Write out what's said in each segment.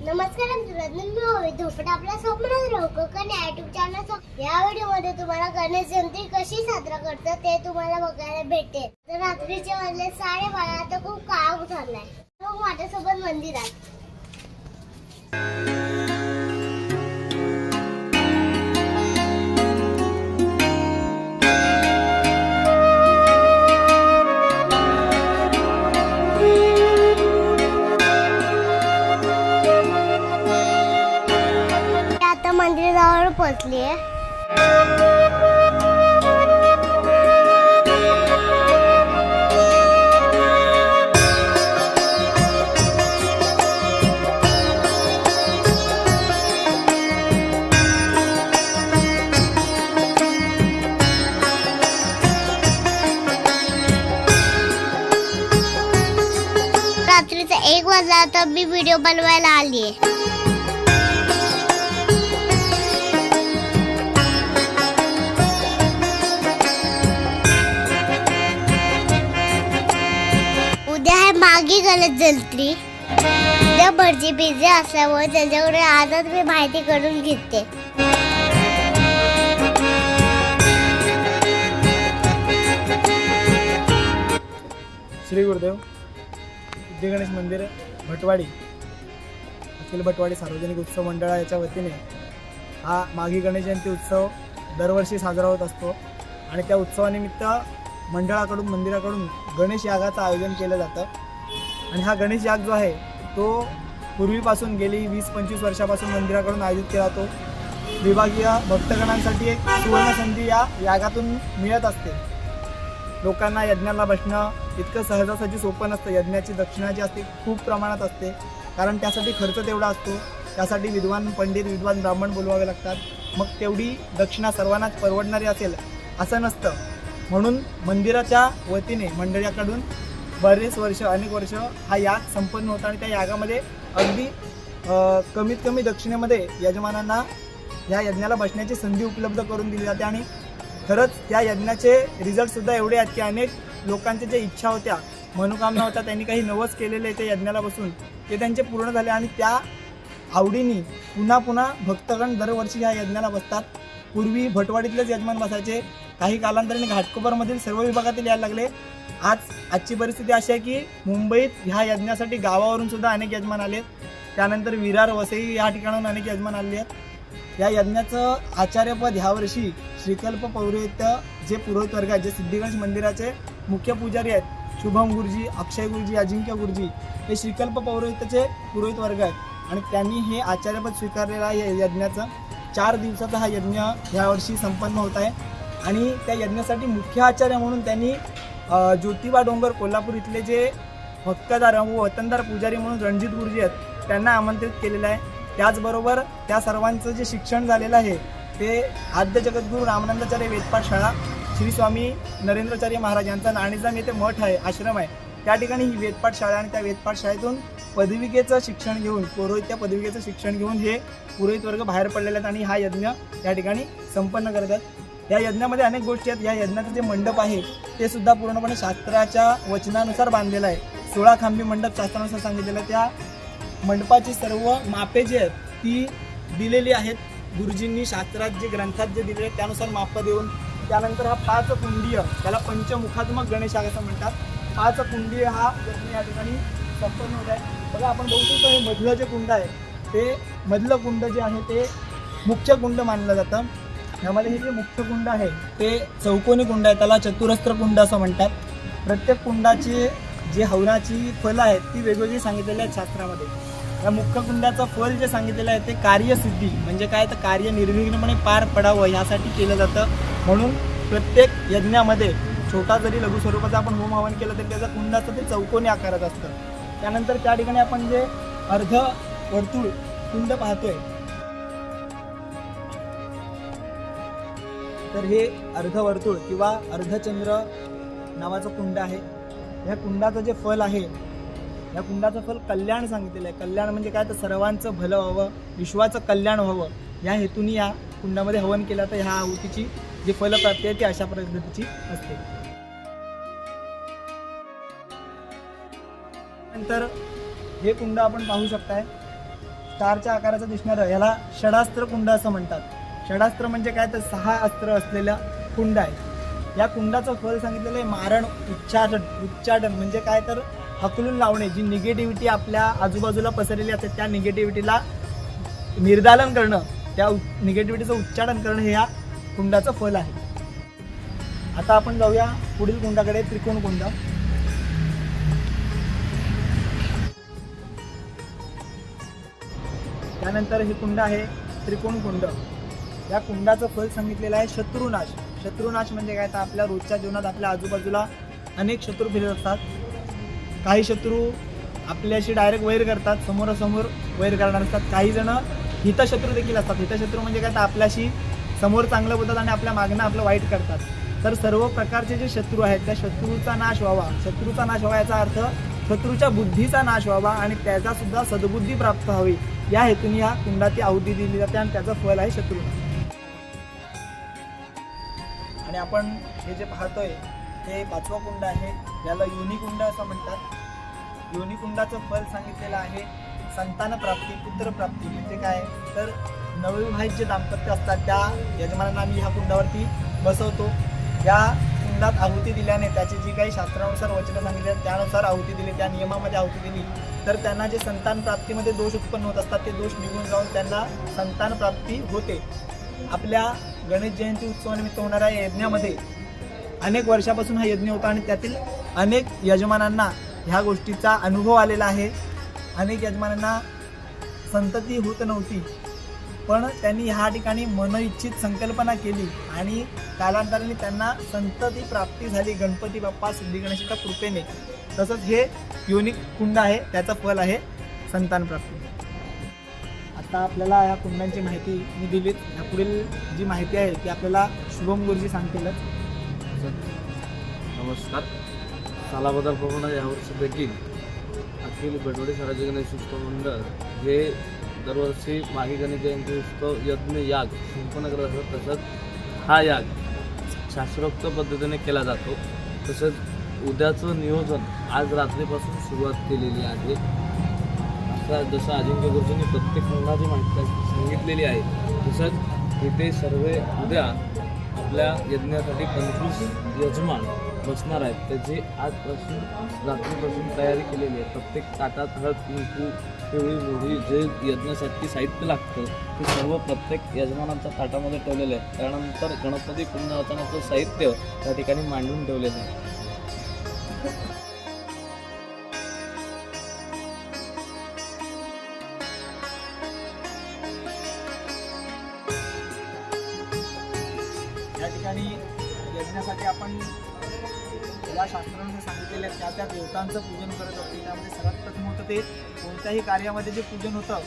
नमस्कार मित्रांनो मी ओवी आपल्या स्वप्नात राहू कोकण या युट्यूब चॅनल या व्हिडिओमध्ये तुम्हाला गणेश जयंती कशी साजरा करतात ते तुम्हाला बघायला भेटेल तर रात्रीचे वाजले साडेबारा तर खूप काळ झालाय मग माझ्यासोबत मंदिरात. मंदिराजवळ पोहोचली आहे. रात्रीचा एक वाजला तर मी व्हिडिओ बनवायला आली आहे मागे गलत जयंती त्या भरजी बिझी असल्यामुळे त्यांच्याकडे आजच मी माहिती करून घेते. श्री गुरुदेव सिद्धी गणेश मंदिर भटवाडी. अखिल भटवाडी सार्वजनिक उत्सव मंडळा याच्या वतीने हा माघी गणेश जयंती उत्सव दरवर्षी साजरा होत असतो आणि त्या उत्सवानिमित्त मंडळाकडून मंदिराकडून गणेश यागाचं आयोजन केलं जातं. आणि हा गणेश याग जो आहे तो पूर्वीपासून गेली वीस पंचवीस वर्षापासून मंदिराकडून आयोजित केला जातो. विभागीय भक्तगणांसाठी एक सुवर्ण संधी या यागातून मिळत असते. लोकांना यज्ञाला बसणं इतकं सहजासहजी सोपं नसतं. यज्ञाची दक्षिणा जी असते खूप प्रमाणात असते. कारण त्यासाठी खर्च तेवढा असतो. त्यासाठी विद्वान पंडित विद्वान ब्राह्मण बोलवावे लागतात. मग तेवढी दक्षिणा सर्वांनाच परवडणारी असेल असं नसतं. म्हणून मंदिराच्या वतीने मंडळाकडून बरेच वर्ष अनेक वर्ष हा याग संपन्न होता आणि त्या यागामध्ये अगदी कमीत कमी दक्षिणेमध्ये यजमानांना या यज्ञाला बसण्याची संधी उपलब्ध करून दिली जाते आणि खरंच त्या यज्ञाचे रिझल्टसुद्धा एवढे आहेत की अनेक लोकांच्या ज्या इच्छा होत्या मनोकामना होत्या त्यांनी काही नवस केलेले त्या यज्ञाला बसून ते त्यांचे पूर्ण झाले आणि त्या आवडीने पुन्हा पुन्हा भक्तगण दरवर्षी या यज्ञाला बसतात. पूर्वी भटवाडीतलेच यजमान बसायचे काही कालांतराने घाटकोपरमधील सर्व विभागातील यायला लागले. आज आजची परिस्थिती अशी आहे की मुंबईत ह्या यज्ञासाठी गावावरून सुद्धा अनेक यजमान आलेत. त्यानंतर विरार वसई या ठिकाणाहून अनेक यजमान आले आहेत. या यज्ञाचं आचार्यपद ह्यावर्षी श्रीकल्प पौरोहित्य जे पुरोहित वर्ग आहेत जे सिद्धिगंज मंदिराचे मुख्य पुजारी आहेत शुभम गुरुजी अक्षय गुरुजी अजिंक्य गुरुजी हे श्रीकल्प पौरोहित्याचे पुरोहित वर्ग आहेत. आणि त्यांनी हे आचार्यपद स्वीकारलेलं आहे या यज्ञाचं. चार दिवसाचा हा यज्ञ ह्यावर्षी संपन्न होत आहे. आणि त्या यज्ञासाठी मुख्य आचार्य म्हणून त्यांनी ज्योतिबा डोंगर कोल्हापूर इथले जे हक्कदार व वतनदार पुजारी म्हणून रणजित गुरुजी आहेत त्यांना आमंत्रित केलेलं आहे. त्याचबरोबर त्या सर्वांचं जे शिक्षण झालेलं आहे ते आद्य जगद्गुरू रामानंदाचार्य वेदपाठ शाळा श्री स्वामी नरेंद्राचार्य महाराज यांचा नाणेजाम येथे मठ आहे आश्रम आहे. त्या ठिकाणी ही वेदपाठ शाळा आणि त्या वेदपाठ शाळेतून पदविकेचं शिक्षण घेऊन पुरोहित त्या पदविकेचं शिक्षण घेऊन हे पुरोहित वर्ग बाहेर पडलेले आहेत आणि हा यज्ञ त्या ठिकाणी संपन्न करतात या यज्ञामध्ये अनेक गोष्टी आहेत. या यज्ञाचं जे मंडप आहे ते सुद्धा पूर्णपणे शास्त्राच्या वचनानुसार बांधलेलं आहे. सोळा खांबी मंडप शास्त्रानुसार सांगितलेलं आहे. त्या मंडपाची सर्व मापे जी आहेत ती दिलेली आहेत. गुरुजींनी शास्त्रात जे ग्रंथात जे दिले आहेत त्यानुसार मापं देऊन त्यानंतर हा पाच कुंडीय त्याला पंचमुखात्मक गणेश असं म्हणतात. पाच कुंडीय हा यज्ञ या ठिकाणी संपन्न होत आहे. बघा आपण बघू शकतो हे मधलं जे कुंड आहे ते मधलं कुंड जे आहे ते मुख्य कुंड मानलं जातं. यामध्ये हे जे मुख्य कुंड आहे ते चौकोनी कुंड आहे त्याला चतुरस्त्र कुंड असं म्हणतात. प्रत्येक कुंडाची जी हवनाची फलं आहेत ती वेगवेगळी सांगितलेली आहेत शास्त्रामध्ये. या मुख्य कुंडाचं फल जे सांगितलेलं आहे ते कार्यसिद्धी म्हणजे काय? तर कार्य निर्विघ्नपणे पार पडावं यासाठी केलं जातं. म्हणून प्रत्येक यज्ञामध्ये छोटा जरी लघु स्वरूपाचा आपण होम हवन केलं तरी त्याचा कुंडाचं ते चौकोनी आकारात असतं. त्यानंतर त्या ठिकाणी आपण जे अर्ध वर्तुळ कुंड पाहतोय तर हे अर्धवर्तुळ किंवा अर्धचंद्र नावाचं कुंड आहे. ह्या कुंडाचं जे फल आहे या कुंडाचं फल कल्याण सांगितलेलं आहे. कल्याण म्हणजे काय? तर सर्वांचं भलं व्हावं विश्वाचं कल्याण व्हावं. या हेतूने या कुंडामध्ये हवन केलं तर ह्या आहुतीची जी फलप्राप्ती आहे ती अशा पद्धतीची असते. नंतर हे कुंड आपण पाहू शकताय. स्टारच्या आकाराचं दिसणारं याला षडास्त्र कुंड असं म्हणतात. षडास्त्र म्हणजे काय? तर सहा अस्त्र असलेलं कुंड आहे या कुंडाचं फल सांगितलेलं आहे मारण उच्चाटन. उच्चाटन म्हणजे काय? तर हकलून लावणे जी निगेटिव्हिटी आपल्या आजूबाजूला पसरलेली असते त्या निगेटिव्हिटीला निर्दालन करणं त्या निगेटिव्हिटीचं उच्चाटन करणं हे या कुंडाचं फल आहे. आता आपण जाऊया पुढील कुंडाकडे त्रिकोण कुंड. त्यानंतर हे कुंड आहे त्रिकोण कुंड. या कुंडाचं फल सांगितलेलं आहे शत्रुनाश. शत्रुनाश म्हणजे काय? तर आपल्या रोजच्या जीवनात आपल्या आजूबाजूला अनेक शत्रू फिरत असतात. काही शत्रू आपल्याशी डायरेक्ट वैर करतात. समोरासमोर वैर करणार असतात. काही जण हितशत्रू देखील असतात. हितशत्रू म्हणजे काय? तर आपल्याशी समोर चांगलं बोलतात आणि आपल्या मागणं आपलं वाईट करतात. तर सर्व प्रकारचे जे शत्रू आहेत त्या शत्रूचा नाश व्हावा. शत्रूचा नाश व्हावा याचा अर्थ शत्रूच्या बुद्धीचा नाश व्हावा आणि त्याचा सुद्धा सद्बुद्धी प्राप्त व्हावी या हेतूने या कुंडाची आहुती दिली जाते आणि त्याचं फळ आहे शत्रू आणि आपण हे जे पाहतोय हे पाचवा कुंड आहे. याला योनीकुंड असं म्हणतात. योनिकुंडाचं फल सांगितलेलं आहे. संतान प्राप्ती पुत्रप्राप्ती म्हणजे काय? तर नवविवाहित जे दाम्पत्य असतात त्या यजमानांना आम्ही ह्या कुंडावरती बसवतो. या कुंडात आहुती दिल्याने त्याची जी काही शास्त्रानुसार वचनं सांगितले त्यानुसार आहुती दिली त्या नियमामध्ये आहुती दिली तर त्यांना जे संतान प्राप्तीमध्ये दोष उत्पन्न होत असतात ते दोष निघून जाऊन त्यांना संतान प्राप्ती होते. आपल्या गणेश जयंती उत्सवानिमित्त होणाऱ्या या यज्ञामध्ये अनेक वर्षापासून हा यज्ञ होता आणि त्यातील अनेक यजमानांना ह्या गोष्टीचा अनुभव आलेला आहे. अनेक यजमानांना संतती होत नव्हती पण त्यांनी ह्या ठिकाणी मनइच्छित संकल्पना केली आणि कालांतराने त्यांना संतती प्राप्ती झाली. गणपती बाप्पा सिद्धी गणेशाच्या कृपेने. तसंच हे युनिक कुंड आहे त्याचं फल आहे संतान प्राप्ती. आता आपल्याला या कुंडांची माहिती मी दिलीत. ह्या पुढील जी माहिती आहे ती आपल्याला शुभम गुरुजी सांगतीलच नमस्कार. सालाबद्दलप्रमाणे यावर्षी देखील अखिल भटवडी स्वराज्य गणेश उत्सव मंडळ हे दरवर्षी मागे गणेश जयंती उत्सव यज्ञ याग संपन्न करत असतात तसंच हा याग शास्त्रोक्त पद्धतीने केला जातो. तसंच उद्याचं नियोजन आज रात्रीपासून सुरुवात केलेली आहे. जसा जसं अजिंक्य गुरुजींनी प्रत्येक मुलाची माहिती सांगितलेली आहे तसंच इथे सर्व उद्या आपल्या यज्ञासाठी पंचवीस यजमान बसणार आहेत. त्याची आजपासून रात्रीपासून तयारी केलेली आहे प्रत्येक ताटात हळद कुंकू पिवळी मोहरी जे यज्ञासाठी साहित्य लागतं ते सर्व प्रत्येक यजमानांच्या ताटामध्ये ठेवलेलं आहे. त्यानंतर गणपती पुण्यवाचनाचं साहित्य त्या ठिकाणी मांडून ठेवलेलं आहे. ठिकाणी यज्ञासाठी आपण या शास्त्रांमध्ये सांगितलेल्या त्या त्या देवतांचं पूजन करत असतो त्यामध्ये सर्वात प्रथम होतं ते कोणत्याही कार्यामध्ये जे पूजन होतं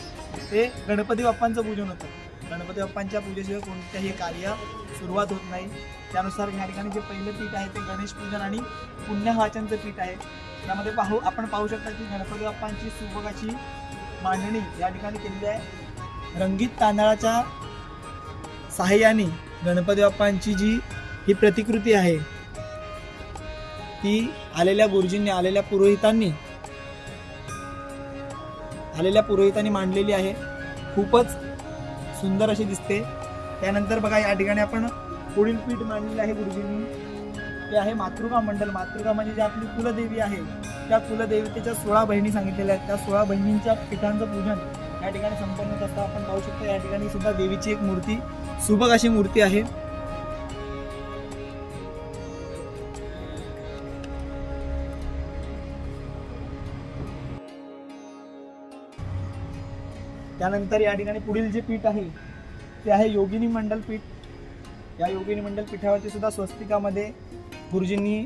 ते गणपती बाप्पांचं पूजन होतं. गणपती बाप्पांच्या पूजेशिवाय कोणत्याही कार्य सुरुवात होत नाही. त्यानुसार या ठिकाणी जे पहिलं पीठ आहे ते गणेश पूजन आणि पुण्यवाचनचं पीठ आहे. त्यामध्ये पाहू आपण पाहू शकता की गणपती बाप्पांची सुबकाची मांडणी या ठिकाणी केलेली आहे. रंगीत तांदळाच्या सहाय्याने गणपती बाप्पांची जी ही प्रतिकृती आहे ती आलेल्या गुरुजींनी आलेल्या पुरोहितांनी आलेल्या पुरोहितांनी मांडलेली आहे. खूपच सुंदर अशी दिसते. त्यानंतर बघा या ठिकाणी आपण पुढील पीठ मांडलेलं आहे गुरुजींनी. ते आहे मातृका मंडल. मातृका म्हणजे जी आपली कुलदेवी आहे त्या कुलदेवतेच्या सोळा बहिणी सांगितलेल्या आहेत. त्या सोळा बहिणींच्या पीठांचं पूजन या ठिकाणी संपन्न होत असतं आपण पाहू शकतो. या ठिकाणी सुद्धा देवीची एक मूर्ती सुबक अशी मूर्ती आहे. त्यानंतर या ठिकाणी पुढील जे पीठ आहे ते आहे योगिनी मंडल पीठ. या योगिनी मंडल पीठावरती सुद्धा स्वस्तिकामध्ये गुरुजींनी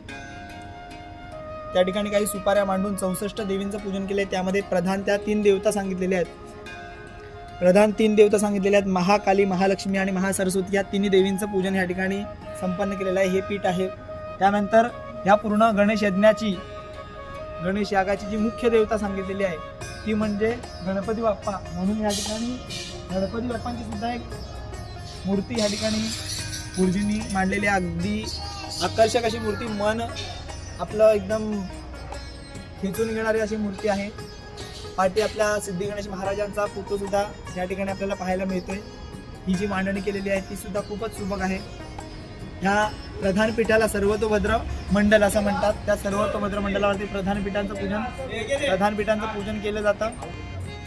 त्या ठिकाणी काही सुपाऱ्या मांडून चौसष्ट देवींचं पूजन केले त्यामध्ये प्रधान त्या तीन देवता सांगितलेल्या आहेत. प्रधान तीन देवता सांगितलेल्या आहेत. महाकाली महालक्ष्मी आणि महासरस्वती. या तिन्ही देवींचं पूजन या ठिकाणी संपन्न केलेलं आहे. हे पीठ आहे. त्यानंतर ह्या पूर्ण गणेश यज्ञाची गणेश यागाची जी मुख्य देवता सांगितलेली आहे ती म्हणजे गणपती बाप्पा. म्हणून या ठिकाणी गणपती बाप्पांची सुद्धा एक मूर्ती या ठिकाणी गुरुजींनी मांडलेली अगदी आकर्षक अशी मूर्ती. मन आपलं एकदम खेचून घेणारी अशी मूर्ती आहे. पाठी आपल्या सिद्धी गणेश महाराजांचा फोटो सुद्धा या ठिकाणी आपल्याला पाहायला मिळतोय. ही जी मांडणी केलेली आहे ती सुद्धा खूपच सुबक आहे. ह्या प्रधान पीठाला सर्वतोभद्र मंडल असं म्हणतात. त्या सर्वतोभद्र मंडलावरती प्रधान पीठांचं पूजन प्रधान पीठांचं पूजन केलं जातं.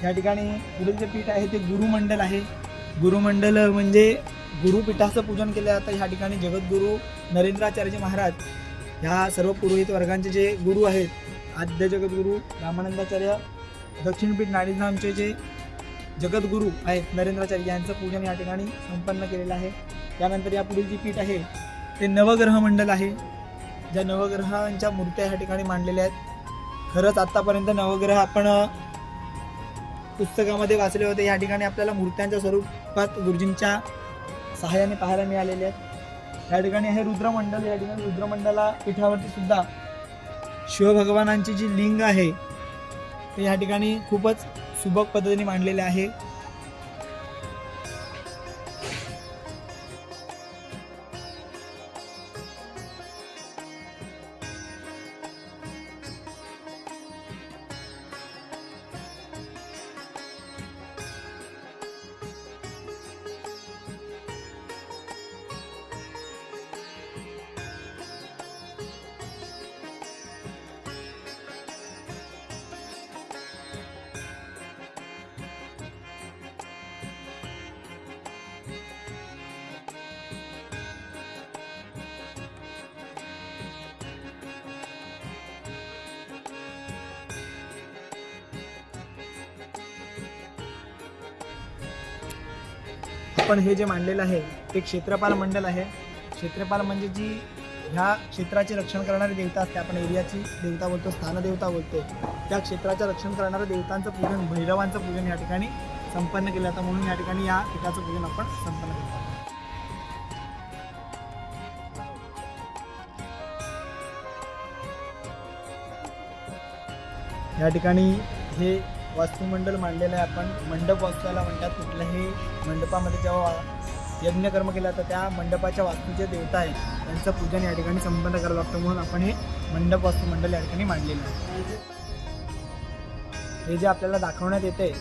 या ठिकाणी पुढील जे पीठ आहे ते गुरुमंडल आहे. गुरुमंडल म्हणजे गुरुपीठाचं पूजन केलं जातं. ह्या ठिकाणी जगद्गुरू नरेंद्राचार्यजी महाराज ह्या सर्व पुरोहित वर्गांचे जे गुरु आहेत आद्य जगद्गुरू रामानंदाचार्य दक्षिणपीठ नाडीधामचे जे जगद्गुरू आहेत नरेंद्राचार्य यांचं पूजन या ठिकाणी संपन्न केलेलं आहे. त्यानंतर यापुढील जी पीठ आहे ते नवग्रह मंडल आहे. ज्या नवग्रहांच्या मूर्त्या ह्या ठिकाणी मांडलेल्या आहेत. खरंच आत्तापर्यंत नवग्रह आपण पुस्तकामध्ये वाचले होते. या ठिकाणी आपल्याला मूर्त्यांच्या स्वरूपात गुरुजींच्या सहाय्याने पाहायला मिळालेले आहेत. या ठिकाणी आहे रुद्रमंडल या ठिकाणी रुद्रमंडला पीठावरती सुद्धा शिवभगवानांची जी लिंग आहे या ठिकाणी खूपच सुबक पद्धतीने मांडलेले आहे. आपण हे जे मांडलेलं आहे ते क्षेत्रपाल मंडल आहे. क्षेत्रपाल म्हणजे जी ह्या क्षेत्राचे रक्षण करणारी देवता असते आपण एरियाची देवता बोलतो स्थानदेवता बोलतो. त्या क्षेत्राचं रक्षण करणाऱ्या देवतांचं पूजन भैरवांचं पूजन या ठिकाणी संपन्न केलं जातं. म्हणून या ठिकाणी या पिकाचं पूजन आपण संपन्न करतो. या ठिकाणी हे वास्तुमंडल मांडलेलं आहे आपण. मंडप वास्तूला म्हणतात कुठल्याही मंडपामध्ये जेव्हा यज्ञकर्म केला तर त्या मंडपाच्या वास्तूचे देवता आहे त्यांचं पूजन या ठिकाणी संपन्न करावं लागतं म्हणून आपण हे मंडप वास्तुमंडल या ठिकाणी मांडलेलं आहे. हे जे आपल्याला दाखवण्यात येते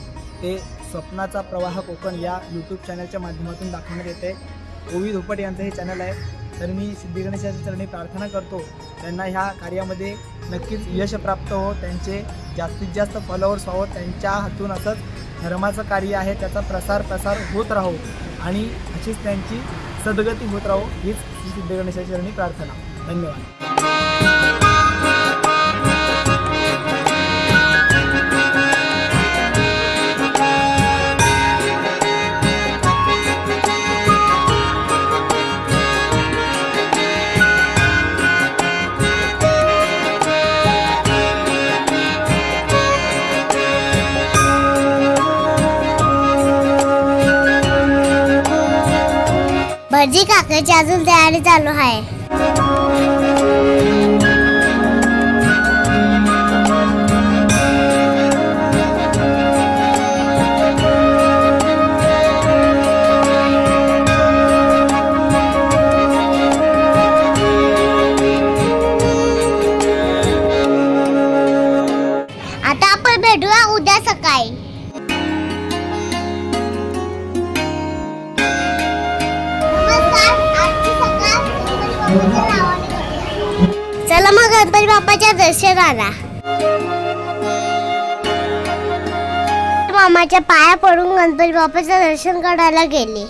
ते स्वप्नाचा प्रवाह कोकण या यूट्यूब चॅनलच्या माध्यमातून दाखवण्यात येते. ओवी धोपट यांचं हे चॅनल आहे. तर मी सिद्धिगणेशाच्या चरणी प्रार्थना करतो. त्यांना ह्या कार्यामध्ये नक्कीच यश प्राप्त हो त्यांचे जास्तीत जास्त फॉलोअर्स व्हावं त्यांच्या हातून असंच धर्माचं कार्य आहे त्याचा प्रसार प्रसार होत राहो आणि अशीच त्यांची सद्गती होत राहो हीच सिद्धगणेशाच्या चरणी प्रार्थना. धन्यवाद. भटजी अजून तयारी चालू आहे. करा मामाच्या पाया पडून गणपती बाप्पाचं दर्शन करायला गेले.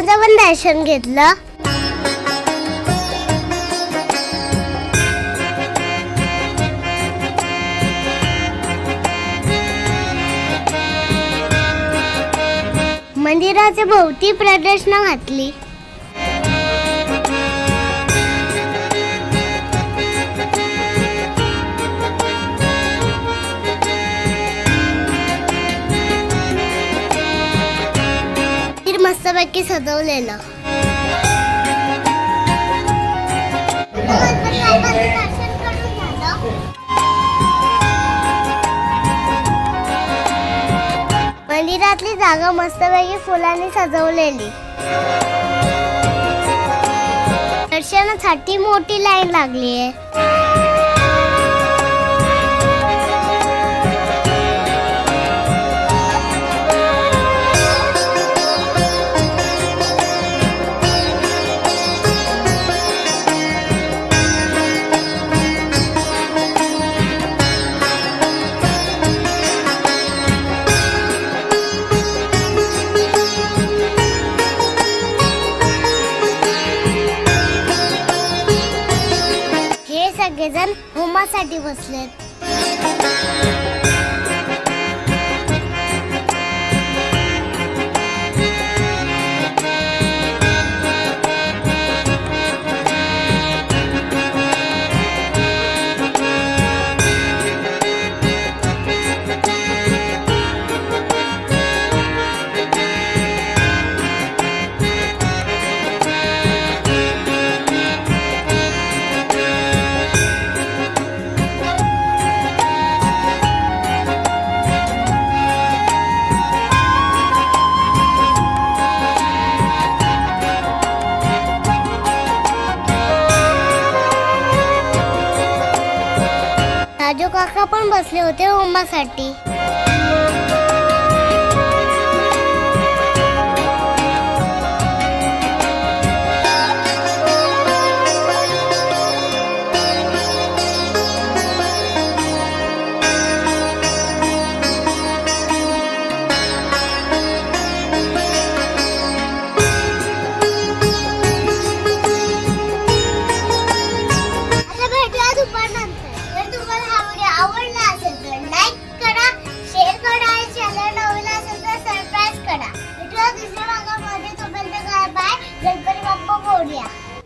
साईबाबांचं पण दर्शन घेतलं. मंदिराच्या भोवती प्रदर्शनं घातली. मस्तपैकी सजवलेलं. मंदिरातली जागा मस्तपैकी फुलांनी सजवलेली. दर्शनासाठी मोठी लाईन लागली आहे सगळेजण बसलेत. बसले होते उमासाठी